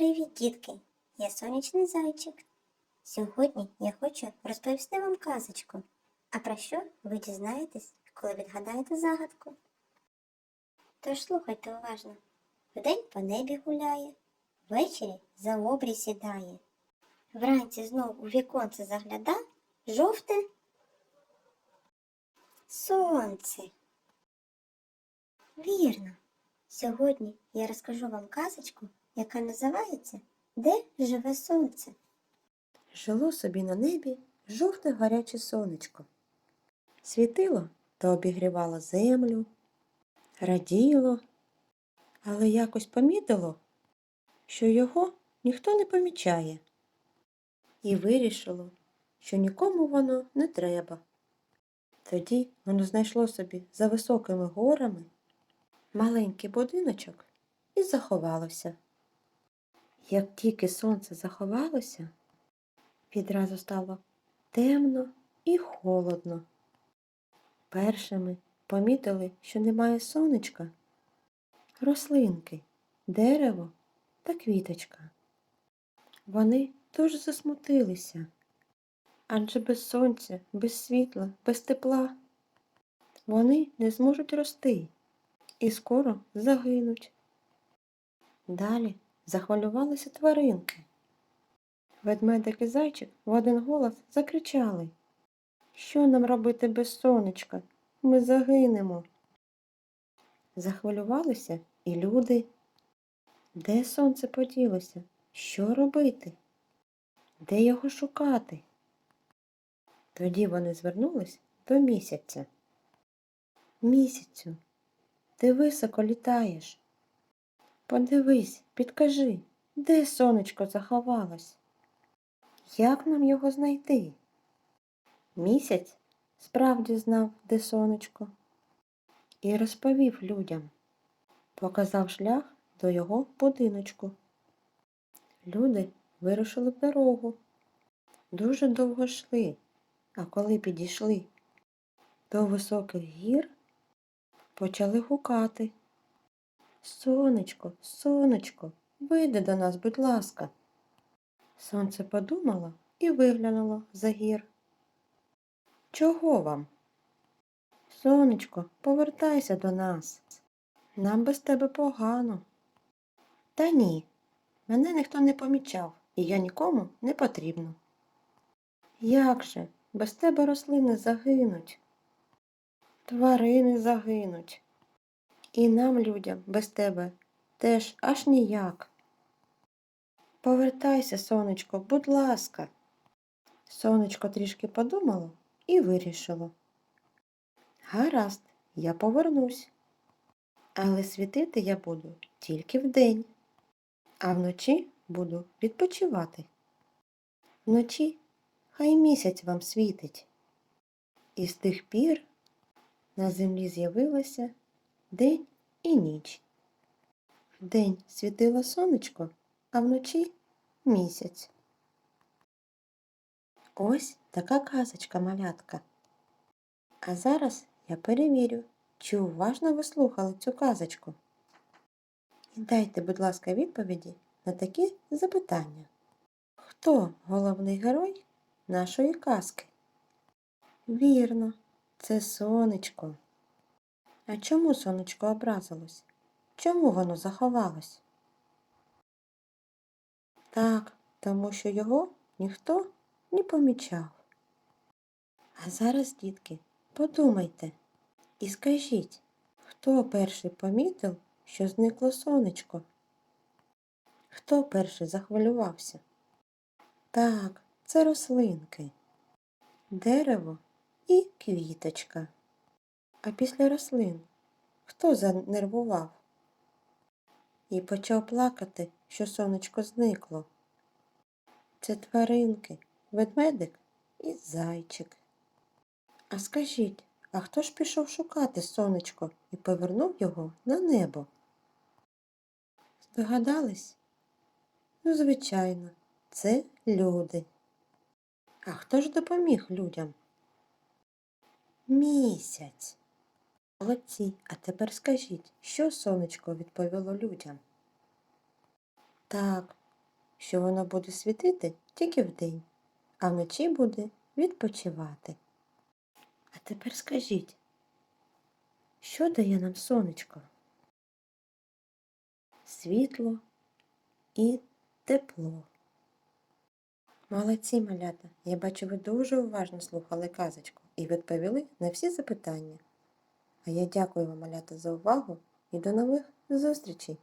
Привіт, дітки! Я сонячний зайчик. Сьогодні я хочу розповісти вам казочку. А про що ви дізнаєтесь, коли відгадаєте загадку? Тож слухайте уважно. Вдень по небі гуляє, ввечері за обрій сідає. Вранці знов у віконце загляда жовте сонце. Вірно. Сьогодні я розкажу вам казочку, яка називається Де живе сонце? Жило собі на небі жовте гаряче сонечко. Світило та обігрівало землю, раділо, але якось помітило, що його ніхто не помічає, і вирішило, що нікому воно не треба. Тоді воно знайшло собі за високими горами маленький будиночок і заховалося. Як тільки сонце заховалося, відразу стало темно і холодно. Першими помітили, що немає сонечка, рослинки, дерево та квіточка. Вони дуже засмутилися, адже без сонця, без світла, без тепла вони не зможуть рости і скоро загинуть. Далі захвилювалися тваринки. Ведмедик і зайчик в один голос закричали. Що нам робити без сонечка? Ми загинемо. Захвилювалися і люди. Де сонце поділося? Що робити? Де його шукати? Тоді вони звернулись до місяця. Місяцю, ти високо літаєш. Подивись, підкажи, де сонечко заховалось? Як нам його знайти? Місяць справді знав, де сонечко, і розповів людям, показав шлях до його будиночку. Люди вирушили в дорогу, дуже довго йшли, а коли підійшли до високих гір, почали гукати. Сонечко, сонечко, вийди до нас, будь ласка. Сонце подумало і виглянуло за гір. Чого вам? Сонечко, повертайся до нас. Нам без тебе погано. Та ні, мене ніхто не помічав, і я нікому не потрібно. Як же, без тебе рослини загинуть, тварини загинуть. І нам, людям, без тебе теж аж ніяк. Повертайся, сонечко, будь ласка. Сонечко трішки подумало і вирішило. Гаразд, я повернусь. Але світити я буду тільки вдень, а вночі буду відпочивати. Вночі хай місяць вам світить. І з тих пір на землі з'явилося день і ніч. Вдень світило сонечко, а вночі місяць. Ось така казочка малятка. А зараз я перевірю, чи уважно ви слухали цю казочку. І дайте, будь ласка, відповіді на такі запитання. Хто головний герой нашої казки? Вірно, це сонечко. А чому сонечко образилось? Чому воно заховалось? Так, тому що його ніхто не помічав. А зараз, дітки, подумайте і скажіть, хто перший помітив, що зникло сонечко? Хто перший захвилювався? Так, це рослинки, дерево і квіточка. А після рослин хто занервував? І почав плакати, що сонечко зникло. Це тваринки, ведмедик і зайчик. А скажіть, а хто ж пішов шукати сонечко і повернув його на небо? Здогадались? Ну, звичайно, це люди. А хто ж допоміг людям? Місяць. Молодці, а тепер скажіть, що сонечко відповіло людям? Так, що воно буде світити тільки вдень, а вночі буде відпочивати. А тепер скажіть, що дає нам сонечко? Світло і тепло. Молодці, малята! Я бачу, ви дуже уважно слухали казочку і відповіли на всі запитання. А я дякую вам, малята, за увагу і до нових зустрічей!